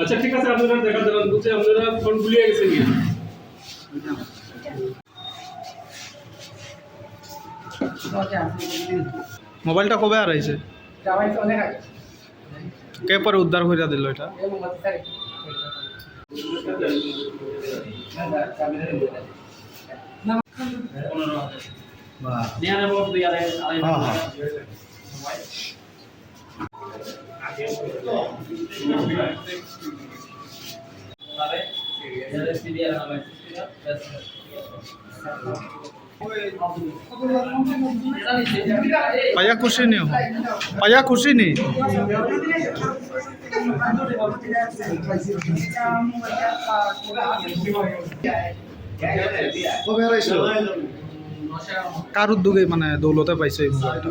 আচ্ছা ঠিক আছে আপনারা দেখা দেবেন বলছে আপনারা ফোন ভুলিয়ে গেছেন কি? মোবাইলটা কবে হারাইছে? কে পরে উদ্ধার করে দিল এটা? পাইয়া খুশি নি হো? পাইয়া খুশি নি কবে কার উদ্যোগে মানে দৌলতে পাইছে এই মোবাইলটা?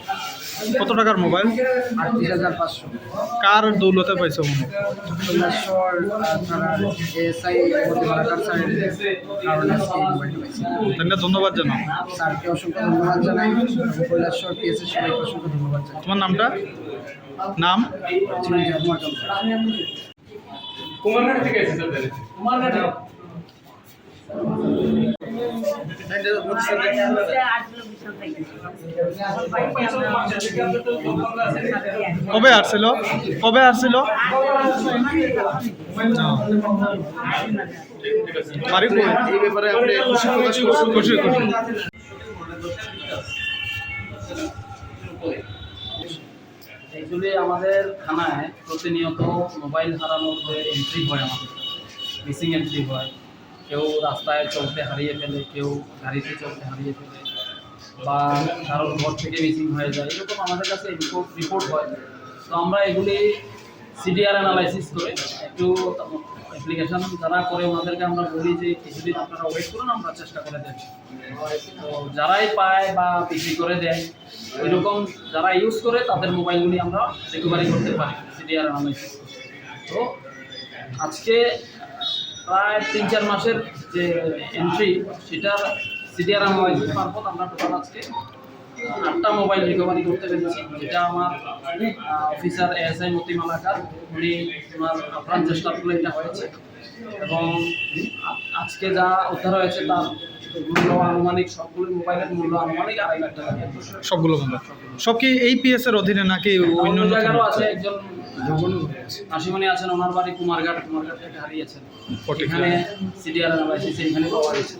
কত টাকার মোবাইল? কার দৌলতে পাইছো মনে? তাহলে ধন্যবাদ জানাও। স্যারকে অসংখ্য ধন্যবাদ জানাই কৈলাসর পিএসএর সবাইকে অসংখ্য ধন্যবাদ জানাই। তোমার নামটা? নাম? কুমারঘাট থেকে এসেছে কুমারঘাট কবে আসছিল? কবে আসছিল? অ্যাকচুয়ালি আমাদের থানায় প্রতিনিয়ত মোবাইল হারানোর যে এন্ট্রি হয় আমাদের মিসিং এন্ট্রি হয়। কেউ রাস্তায় চলতে হারিয়ে ফেলে, কেউ গাড়িতে চলতে হারিয়ে ফেলে বা কারোর ঘর থেকে মিসিং হয়ে যায়, এরকম আমাদের কাছে রিপোর্ট রিপোর্ট হয়। তো আমরা এগুলি সিডিআর অ্যানালাইসিস করে একটু অ্যাপ্লিকেশন যারা করে ওনাদেরকে আমরা বলি যে কিছুদিন আপনারা ওয়েট করুন, আমরা চেষ্টা করে দেব তো যারাই পায় বা বিক্রি করে দেয়, ওইরকম যারা ইউজ করে তাদের মোবাইলগুলি আমরা রিকভারি করতে পারি সিডিআর অ্যানালাইসিস তো আজকে প্রায় তিন চার মাসের যে এন্ট্রি সেটার সিডিআর আমরা টোটাল আজকে। আটটা মোবাইল রিকভারি করতে পেরেছি। যেটা আমার অফিসার এএসআই মতি মালাকার উনি ওনার আপ্রাণ চেষ্টার ফলে এটা হয়েছে। এবং আজকে যা উদ্ধার হয়েছে তার মূল্য আনুমানিক সবগুলো মোবাইলের মূল্য আনুমানিক আড়াই লাখ টাকা। সবগুলো বন্ধ সব কি এই পিএস এর অধীনে নাকি অন্য জায়গারও আছে একজন আশিমণি আছেন ওনার বাড়ি কুমারঘাট। কুমারঘাট থেকে হারিয়েছেন. এখানে সিডিআর এখানে পাওয়া গেছে।